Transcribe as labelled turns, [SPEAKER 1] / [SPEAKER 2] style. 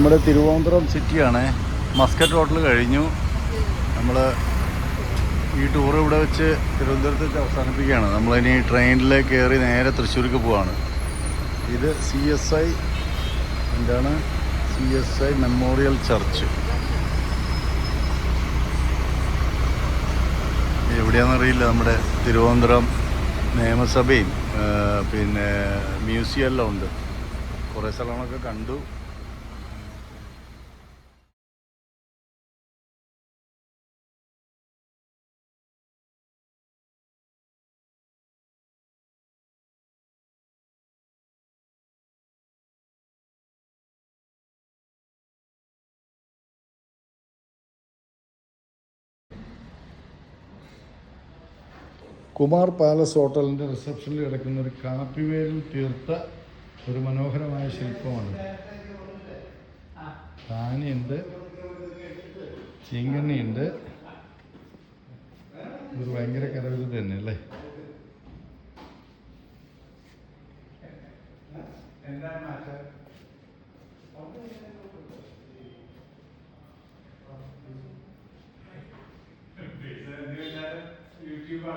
[SPEAKER 1] നമ്മുടെ തിരുവനന്തപുരം സിറ്റിയാണ്. Muscat hotel കഴിഞ്ഞു. നമ്മൾ ഈ ടൂർ ഇവിടെ വെച്ച് തിരുവനന്തപുരത്ത് അവസാനിപ്പിക്കുകയാണ്. നമ്മളിനി ട്രെയിനിൽ കയറി നേരെ തൃശ്ശൂർക്ക് പോവാണ്. ഇത് സി എസ് ഐ എന്താണ്? C S I memorial church എവിടെയാണെന്നറിയില്ല നമ്മുടെ തിരുവനന്തപുരം നിയമസഭയും പിന്നെ മ്യൂസിയം എല്ലാം ഉണ്ട്. കുറേ സ്ഥലങ്ങളൊക്കെ കണ്ടു. കുമാർ പാലസ് ഹോട്ടലിന്റെ റിസപ്ഷനിൽ കിടക്കുന്ന ഒരു കാപ്പിവേലിൽ തീർത്ത ഒരു മനോഹരമായ ശില്പമാണ്. താനിയുണ്ട് ചീങ്കണ്ണിയുണ്ട്. ഇത് ഭയങ്കര കരവിരുത് തന്നെ അല്ലേ?
[SPEAKER 2] യൂട്യൂബ്